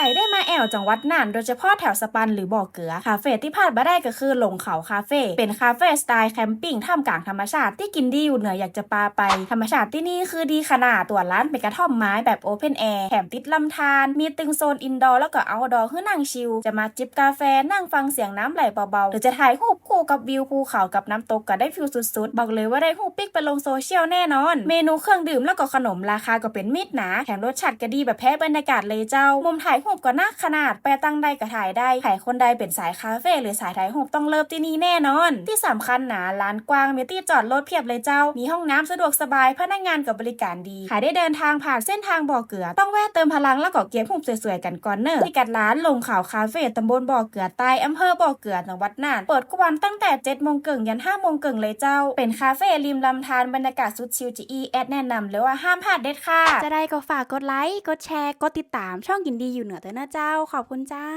รได้มาแอวจังหวัดน่านโดยเฉพาะแถวสปันหรือบ่อเกลือ คาเฟ่ที่พลาดไม่ได้ก็คือหลงเขาคาเฟ่ เป็นคาเฟ่สไตล์แคมปิ้งท่ามกลางธรรมชาติที่กินดีอยู่เหนืออยากจะปาไป ธรรมชาติที่นี่คือดีขนาดตัวร้านเป็นกระท่อมไม้แบบโอเพนแอร์ แถมติดลำธาร มีตึงโซนอินดอร์แล้วก็เอาดอร์ให้นั่งชิล จะมาจิบกาแฟนั่งฟังเสียงน้ำไหลเบาๆ หรือจะถ่ายรูปคู่กับวิวภูเขากับน้ำตกก็ได้ฟิลสุดๆ บอกเลยว่าได้รูปปิกไปลงโซเชียลแน่นอน เมนูเครื่องดื่มแล้วก็ขนมราคาก็เป็นมิตรนะแถมรสชาติก็ดีแบบแพ้บรรยากาศเลยเจ้ามุมถ่ายรูปก็น่าขนาด ไปตั้งใดก็ถ่ายได้ถ่ายคนใดเป็นสายคาเฟ่หรือสายถ่ายรูปต้องเลิฟที่นี่แน่นอน ที่สำคัญนะร้านกว้างมีที่จอดรถเพียบเลยเจ้า มีห้องน้ำสะดวกสบายพนักงานกับบริการดีขายได้เดินทางผ่านเส้นทางบ่อเกลือ ต้องแวะเติมพลังแล้วก็เก็บรูปสวยๆกันก่อนเนอะที่กัดร้านลงข่าวคาเฟ่ตำบลบ่อเกลือใต้อำเภอบ่อเกลือจังหวัดน่านเปิดทุกวันตั้งแต่7จ็ดโมงเกิงยัน5้าโมงเกิงเลยเจ้า เป็นคาเฟ่ริมลำธารบรรยากาศสุดชิลจีอีแอดแนะนำเลยว่าห้ามพลาดเด็ดค่ะ จะได้ก็ฝากกดไลค์ กดแชร์ กดติดตามช่องกินดีอยู่เหนือเตอร์นะเจ้า ขอบคุณเจ้า